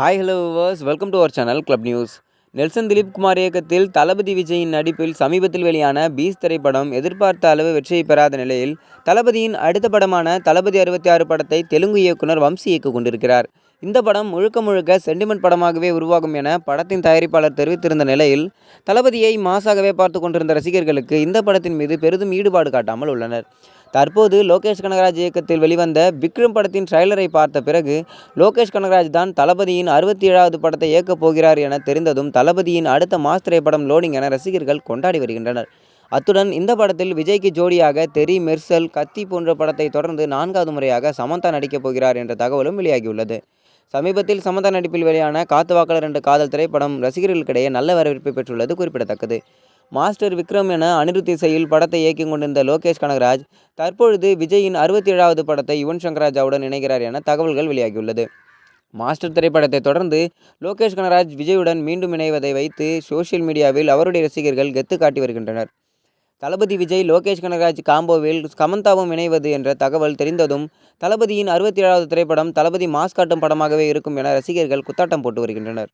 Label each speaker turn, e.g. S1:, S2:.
S1: Hi hello viewers welcome to our channel club news Nelson Dilip Kumar இயக்கத்தில் தளபதி விஜயின் நடிப்பில் சமீபத்தில் வெளியான பீஸ் திரைப்படம் எதிர்பார்த்த அளவு வெற்றியை பெறாத நிலையில் தளபதியின் அடுத்த படமான தளபதி அறுபத்தி ஆறு படத்தை தெலுங்கு இயக்குனர் வம்சி இயக்க கொண்டிருக்கிறார். இந்த படம் முழுக்க முழுக்க சென்டிமெண்ட் படமாகவே உருவாகும் என படத்தின் தயாரிப்பாளர் தெரிவித்திருந்த நிலையில் தளபதியை மாசாகவே பார்த்து கொண்டிருந்த ரசிகர்களுக்கு இந்த படத்தின் மீது பெரிதும் ஈடுபாடு காட்டாமல் உள்ளனர். தற்போது லோகேஷ் கனகராஜ் இயக்கத்தில் வெளிவந்த விக்ரம் படத்தின் ட்ரைலரை பார்த்த பிறகு லோகேஷ் கனகராஜ் தான் தளபதியின் அறுபத்தி ஏழாவது படத்தை இயக்கப் போகிறார் என தெரிந்ததும் தளபதியின் அடுத்த மாஸ் திரைப்படம் லோடிங் என ரசிகர்கள் கொண்டாடி வருகின்றனர். அத்துடன் இந்த படத்தில் விஜய்க்கு ஜோடியாக தெரி மெர்சல் கத்தி போன்ற படத்தை தொடர்ந்து நான்காவது முறையாக சமந்தா நடிக்கப் போகிறார் என்ற தகவலும் வெளியாகியுள்ளது. சமீபத்தில் சமந்தா நடிப்பில் வெளியான காத்து வாக்காளர் என்ற காதல் திரைப்படம் ரசிகர்களுக்கிடையே நல்ல வரவேற்பை பெற்றுள்ளது குறிப்பிடத்தக்கது. மாஸ்டர் விக்ரம் என அனிருத் இசையில் படத்தை இயக்கிக் கொண்டிருந்த லோகேஷ் கனகராஜ் தற்பொழுது விஜயின் அறுபத்தி ஏழாவது படத்தை யுவன் சங்கர் ராஜாவுடன் இணைகிறார் என தகவல்கள் வெளியாகியுள்ளது. மாஸ்டர் திரைப்படத்தை தொடர்ந்து லோகேஷ் கனகராஜ் விஜயுடன் மீண்டும் இணைவதை வைத்து சோஷியல் மீடியாவில் அவருடைய ரசிகர்கள் கெத்து காட்டி வருகின்றனர். தளபதி விஜய் லோகேஷ் கனகராஜ் காம்போவில் சமந்தாவும் இணைவது என்ற தகவல் தெரிந்ததும் தளபதியின் அறுபத்தி ஏழாவது திரைப்படம் தளபதி மாஸ் காட்டும் படமாகவே இருக்கும் என ரசிகர்கள் குத்தாட்டம் போட்டு வருகின்றனர்.